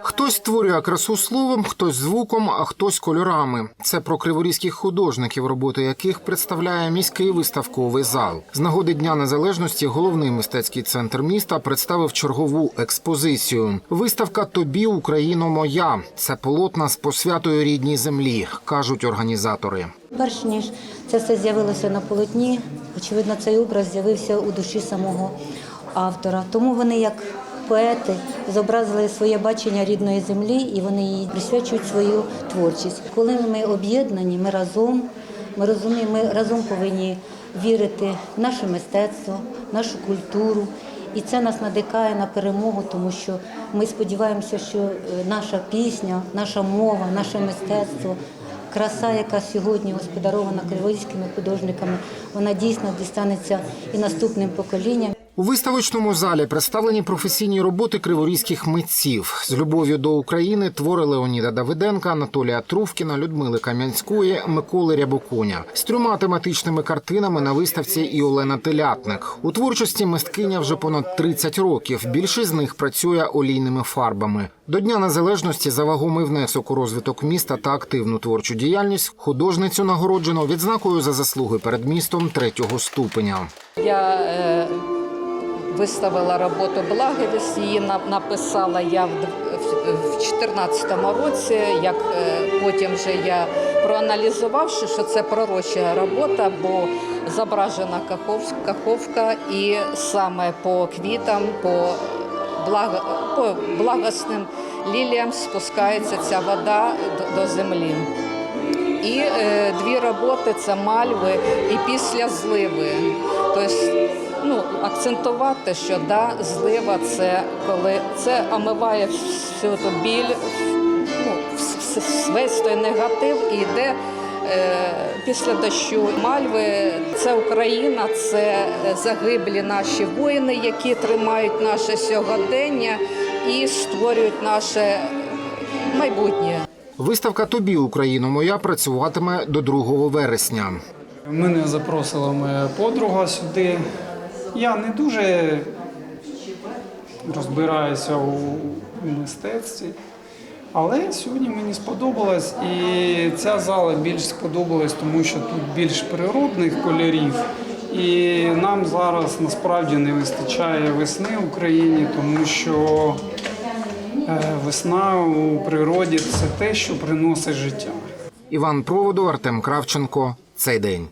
Хтось створює красу словом, хтось звуком, а хтось кольорами. Це про криворізьких художників, роботи яких представляє міський виставковий зал. З нагоди Дня Незалежності головний мистецький центр міста представив чергову експозицію. Виставка Тобі Україно моя. Це полотна з посвятою рідній землі, кажуть організатори. Перш ніж це все з'явилося на полотні, очевидно, цей образ з'явився у душі самого автора. Тому вони, як поети, зобразили своє бачення рідної землі і вони їй присвячують свою творчість. Коли ми об'єднані, ми разом, ми розуміємо, ми разом повинні вірити в наше мистецтво, в нашу культуру. І це нас надихає на перемогу, тому що ми сподіваємося, що е, наша пісня, наша мова, наше мистецтво краса, яка сьогодні господарована криворізькими художниками, вона дійсно дістанеться і наступним поколінням. У виставочному залі представлені професійні роботи криворізьких митців з любов'ю до України твори Леоніда Давиденка, Анатолія Трувкіна, Людмили Кам'янської, Миколи Рябоконя. З трьома тематичними картинами на виставці і Олена Телятник. У творчості мисткиня вже понад 30 років. Більшість з них працює олійними фарбами. До Дня Незалежності за вагомий внесок у розвиток міста та активну творчу діяльність художницю нагороджено відзнакою за заслуги перед містом третього ступеня. Я е, виставила роботу Благовість, її написала я в 2014 році. Як е, потім вже я проаналізувавши, що це пророча робота, бо зображена каховка, і саме по квітам, по благо, по благосним ліліям спускається ця вода до- землі. І е, дві роботи це мальви і після зливи. Тобто, ну, акцентувати, що да, злива це коли це омиває всю ту біль, ну, весь той негатив і йде. е, Після дощу мальви це Україна, це загиблі наші воїни, які тримають наше сьогодення і створюють наше майбутнє. Виставка Тобі Україно моя працюватиме до 2 вересня. Мене запросила моя подруга сюди. Я не дуже розбираюся у мистецтві, але сьогодні мені сподобалось і ця зала більш сподобалась, тому що тут більш природних кольорів. І нам зараз насправді не вистачає весни в Україні, тому що е, весна у природі це те, що приносить життя. Іван Проводу, Артем Кравченко. Цей день.